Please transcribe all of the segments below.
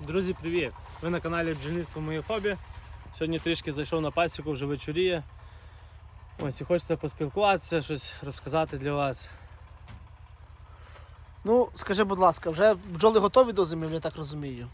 Друзі, привіт! Ви на каналі Бджільництво Моє хобі. Сьогодні трішки зайшов на пасіку, вже вечоріє. Ось і хочеться поспілкуватися, щось розказати для вас. Ну, скажи, будь ласка, вже бджоли готові до зими, я так розумію.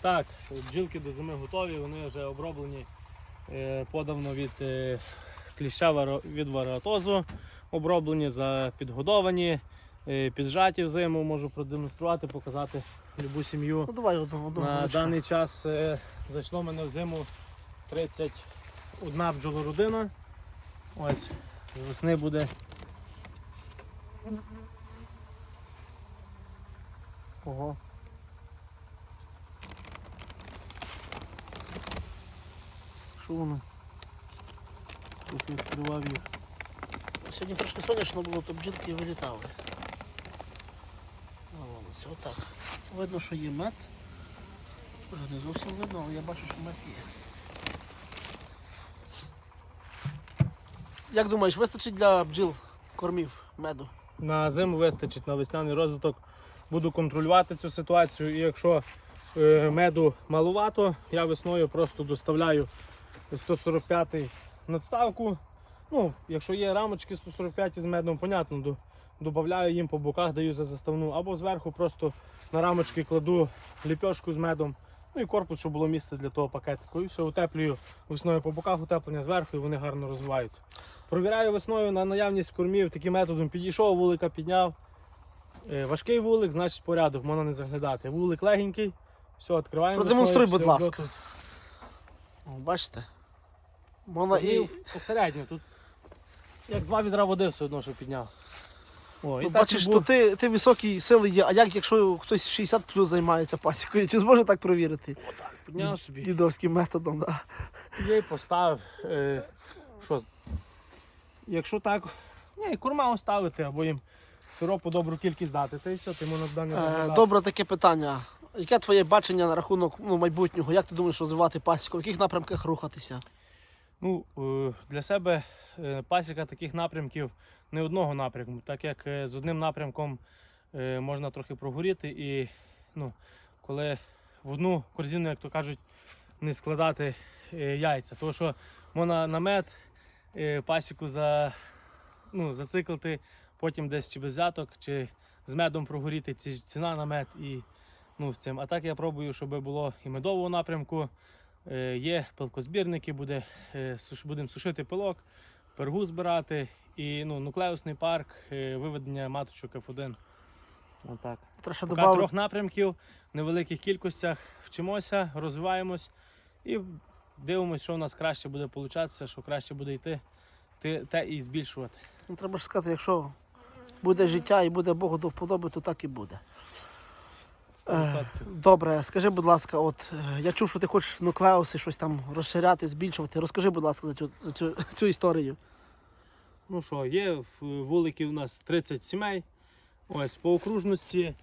Так, бджілки до зими готові, вони вже оброблені е, подавно від е, кліща від варатозу, оброблені, підгодовані, піджаті в зиму, можу продемонструвати, показати любу сім'ю. Ну давай одну, одну На голочку. даний час е, зайшло мене в зиму 31 бджолородина. Ось, з весни буде. Ого. Що воно? Трохи відкривав їх. Сьогодні трошки сонячно було, то бджілки вилітали. Ось отак. Видно, що є мед. Вже не зовсім видно, але я бачу, що мед є. Як думаєш, вистачить для бджіл кормів меду? На зиму вистачить на весняний розвиток. Буду контролювати цю ситуацію. І якщо е, меду малувато, я весною просто доставляю 145 надставку. Ну, якщо є рамочки 145 з медом, понятно, до, додаю їм по боках, даю за заставну, або зверху просто на рамочки кладу ліпьошку з медом. Ну і корпус, щоб було місце для того пакетику. І все утеплюю весною по боках, утеплення зверху, і вони гарно розвиваються. Провіряю весною на наявність кормів таким методом. Підійшов, вулика підняв. Е, Важкий вулик, значить порядок, можна не заглядати. Вулик легенький, все, відкриваємо. Продемонструй, весною, будь ласка. обльоту. Бачите? Можна і. Посередньо. Тут як два відра води все одно, що підняв. О, і Ну, так бачиш, і то був. ти, ти високі сили є, а як якщо хтось 60 плюс займається пасікою, чи зможе так провірити? підняв собі. Дідовським методом, так. Да. Я й поставив. Е, що? Якщо так, ні, корма оставити або їм сиропу добру кількість дати, та і все, ти йому на не Е. Добре таке питання. Яке твоє бачення на рахунок ну, майбутнього? Як ти думаєш розвивати пасіку? В яких напрямках рухатися? Ну, е, для себе пасіка таких напрямків не одного напрямку, так як е, з одним напрямком е, можна трохи прогоріти і ну, коли в одну корзину, як то кажуть, не складати е, яйця. Тому що можна на мед е, пасіку за, ну, зациклити, потім десь чи без взяток, чи з медом прогоріти, ці- ціна на мед і ну, цим. А так я пробую, щоб було і медового напрямку. Е, Є пилкозбірники, буде, е, будемо сушити пилок, пергу збирати і ну, нуклеусний парк, е, виведення маточок F1. Отак. Треба ще трьох напрямків в невеликих кількостях вчимося, розвиваємось і дивимося, що у нас краще буде получатися, що краще буде йти, те, те і збільшувати. Ну, треба ж сказати, якщо буде життя і буде Богу до вподоби, то так і буде. Е, 100%. Добре, скажи, будь ласка, от е, я чув, що ти хочеш нуклеуси щось там розширяти, збільшувати. Розкажи, будь ласка, за цю, за цю, цю історію. Ну що, є вулики у нас 30 сімей. Ось по окружності.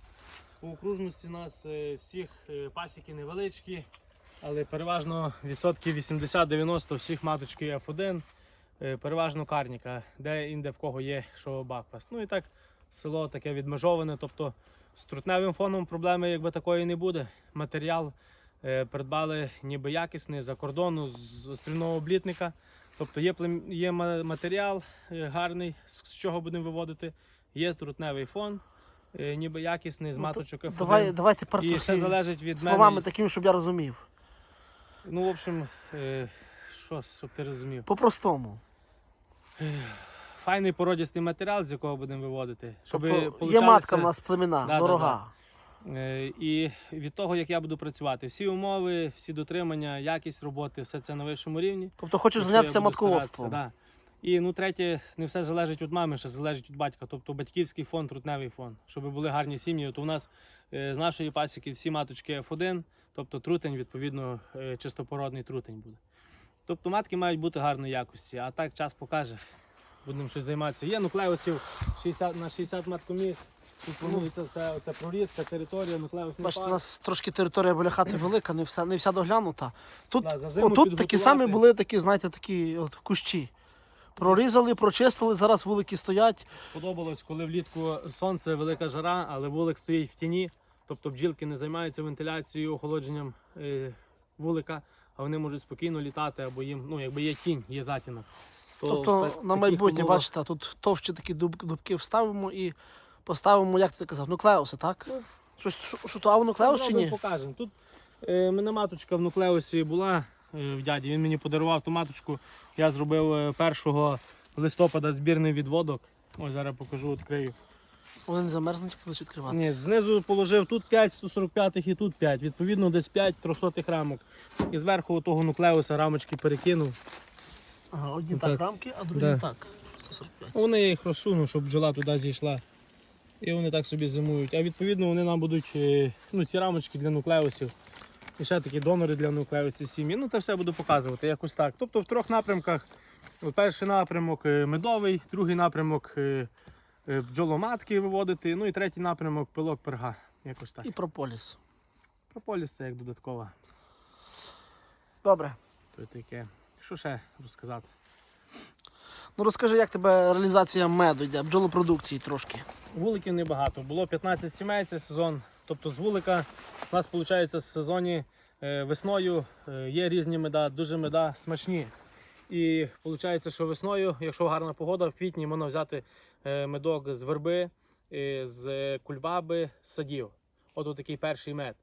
По окружності у нас е, всіх пасіки невеличкі, але переважно відсотків 80-90 всіх маточки F1, е, переважно карніка, де інде в кого є що бакфаст. Ну і так село таке відмежоване, тобто з трутневим фоном проблеми якби такої не буде. Матеріал е, придбали ніби якісний за кордону з острівного облітника. Тобто є, є матеріал е, гарний, з з чого будемо виводити. Є трутневий фон, е, ніби якісний, з Ну, маточок F1. Давай, давай тепер І ще залежить від словами мене. такими, щоб я розумів. Ну, в общем, е, що, щоб ти розумів. По-простому. Файний породістий матеріал, з якого будемо виводити. Щоб Тобто є матка в нас племена, Да, да, дорога. Е, І від того, як я буду працювати, всі умови, всі дотримання, якість роботи, все це на вищому рівні. Тобто хочеш зайнятися матководством. Да. І ну, третє, не все залежить від мами, ще залежить від батька. Тобто батьківський фон, трутневий фон, щоб були гарні сім'ї. От у нас е, з нашої пасіки всі маточки F1, тобто трутень, відповідно, е, чистопородний трутень буде. Тобто матки мають бути гарної якості, а так час покаже. Будемо щось займатися. Є нуклеусів 60, на 60 маткоміст. Тут планується все, оце прорізка, територія, нуклеусний Бачите, у нас трошки територія біля хати велика, не вся, не вся доглянута. Тут, Да, за зиму отут такі підготувати. самі були такі, знаєте, такі от кущі. Прорізали, прочистили, зараз вулики стоять. Сподобалось, коли влітку сонце, велика жара, але вулик стоїть в тіні. Тобто бджілки не займаються вентиляцією, охолодженням е, вулика, а вони можуть спокійно літати, або їм, ну, якби є тінь, є затінок. То Тобто на майбутнє, умовах- бачите, тут товщі такі дуб, дубки вставимо і поставимо, як ти казав, нуклеуси, так? Ну, Щось, що, що то, а нуклеус чи ні? покажемо. Тут е, мене маточка в нуклеусі була е, в дяді. Він мені подарував ту маточку. Я зробив е, 1 листопада збірний відводок. Ось зараз покажу, відкрию. Вони не замерзнуть, як будуть відкривати. Ні, знизу положив тут 5 145 і тут 5. Відповідно, десь 5 300 рамок. І зверху того нуклеуса рамочки перекинув. Ага, одні Ну, так, так. рамки, а другі Да. так. 145. Вони я їх розсуну, щоб бджола туди зійшла. І вони так собі зимують. А відповідно вони нам будуть е, ну, ці рамочки для нуклеусів. І ще такі донори для нуклеусів сім'ї. Ну, це все буду показувати якось так. Тобто в трьох напрямках. Перший напрямок е, медовий, другий напрямок е, е, бджоломатки виводити, ну і третій напрямок пилок перга. Якось так. І прополіс. Прополіс це як додаткова. Добре. То таке. Що ще розказати? Ну розкажи, як тебе реалізація меду йде, бджолопродукції трошки. Вуликів небагато. Було 15 сімей цей сезон. Тобто з вулика у нас виходить в сезоні е, весною е, є різні меда, дуже меда смачні. І виходить, що весною, якщо гарна погода, в квітні можна взяти е, медок з верби, з кульбаби, з садів. От такий перший мед.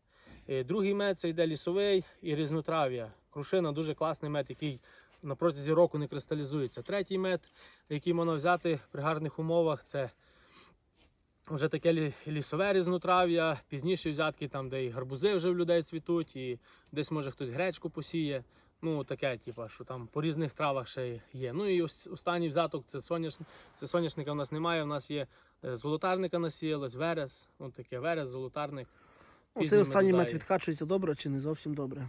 Е, Другий мед це йде лісовий і різнотрав'я. Крушина дуже класний мед, який на протязі року не кристалізується. Третій мед, який можна взяти при гарних умовах, це вже таке лісове різнотрав'я, пізніші взятки, там, де і гарбузи вже в людей цвітуть, і десь може хтось гречку посіє. Ну, таке, типу, що там по різних травах ще є. Ну і ось останній взяток це соняш... це соняшника в нас немає. У нас є е, золотарника насіялось, верес, от таке верес, золотарник. Ну, цей останній мед відкачується добре чи не зовсім добре.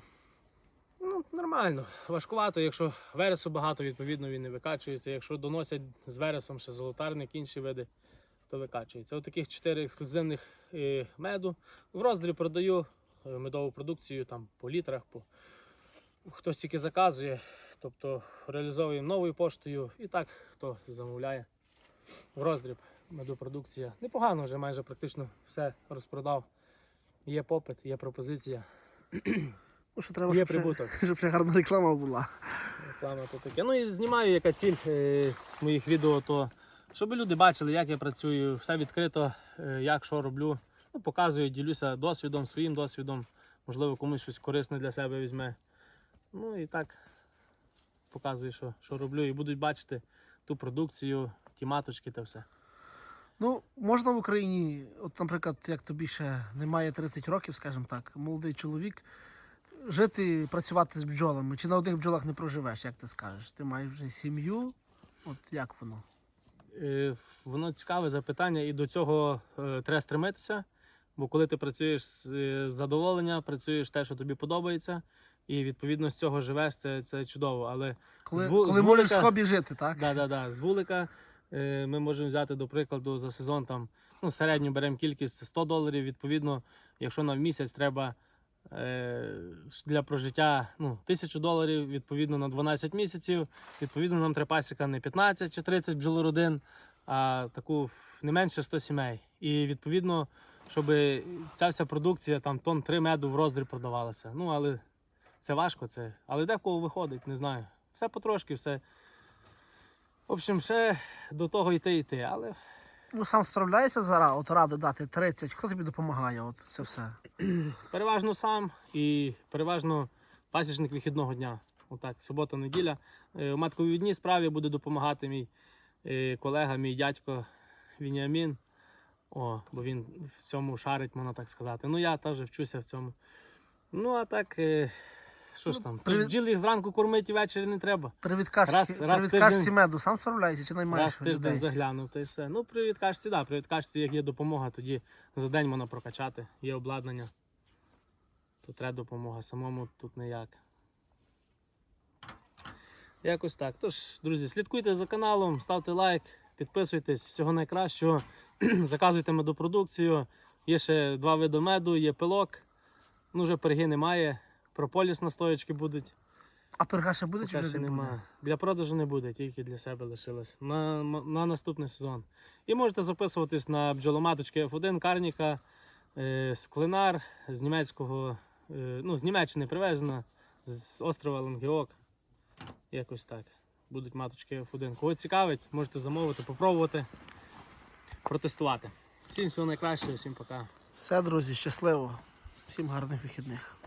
Ну, нормально. Важкувато, якщо вересу багато, відповідно він не викачується. Якщо доносять з вересом ще золотарник, інші види, то викачується. Ось таких чотири ексклюзивних е, меду. В роздрі продаю е, медову продукцію там по літрах. По... Хтось тільки заказує, тобто реалізовуємо новою поштою і так хто замовляє. В роздріб медопродукція. Непогано вже майже практично все розпродав. Є попит, є пропозиція. Ну, що треба, Є щоб ще, щоб ще гарна реклама була. Реклама то таке. Ну і знімаю, яка ціль е, з моїх відео, то щоб люди бачили, як я працюю, все відкрито, е, як що роблю. Ну, показую, ділюся досвідом, своїм досвідом. Можливо, комусь щось корисне для себе візьме. Ну і так показую, що, що роблю. І будуть бачити ту продукцію, ті маточки та все. Ну, можна в Україні, от, наприклад, як тобі ще немає 30 років, скажімо так, молодий чоловік, жити, працювати з бджолами, чи на одних бджолах не проживеш, як ти скажеш? Ти маєш вже сім'ю, от як воно? Е, Воно цікаве запитання, і до цього е, треба стремитися. Бо коли ти працюєш з е, задоволення, працюєш те, що тобі подобається, і відповідно з цього живеш, це, це чудово. Але Коли, З коли з можеш з хобі жити, так? да, да, да, з вулика ми можемо взяти, до прикладу, за сезон там, ну, середню беремо кількість це 100 доларів. Відповідно, якщо нам місяць треба е, для прожиття ну, 1000 доларів, відповідно на 12 місяців, відповідно, нам треба пасіка не 15 чи 30 бджолородин, а таку не менше 100 сімей. І відповідно, щоб ця вся продукція, там тонн 3 меду в роздріб продавалася. Ну, але це важко, це. Але де в кого виходить, не знаю. Все потрошки, все. В общем, ще до того йти йти, але Ну сам справляєшся зараз, от ради дати 30, хто тобі допомагає? От це все. переважно сам і переважно пасічник вихідного дня. Отак, субота, неділя. Е, У матковідній справі буде допомагати мій е, колега, мій дядько Вініамін. О, бо він в цьому шарить, можна так сказати. Ну, я теж вчуся в цьому. Ну, а так, е, що ж Ну, там? Привіт. бджіл їх зранку кормити і ввечері не треба. Раз- раз при тиждень- меду сам справляєшся чи Раз тиждень людей? заглянув, та й все. Ну, при відкачці, так, да, при відкачці, як є допомога, тоді за день можна прокачати, є обладнання. То треба допомога, самому тут ніяк. Якось так. Тож, друзі, слідкуйте за каналом, ставте лайк, підписуйтесь, всього найкращого. Заказуйте медопродукцію. Є ще два види меду, є пилок. Ну, вже перги немає. Прополіс настоячки будуть. А перга ще буде чи вже не буде? Для продажу не буде, тільки для себе лишилось. На, на наступний сезон. І можете записуватись на бджоломаточки F1 Карніка. Е, Склинар з німецького, е, ну, з Німеччини привезена, з острова Лангеок. Якось так. Будуть маточки F1. Кого цікавить, можете замовити, попробувати, протестувати. Всім всього найкращого, всім пока. Все, друзі, щасливо. Всім гарних вихідних.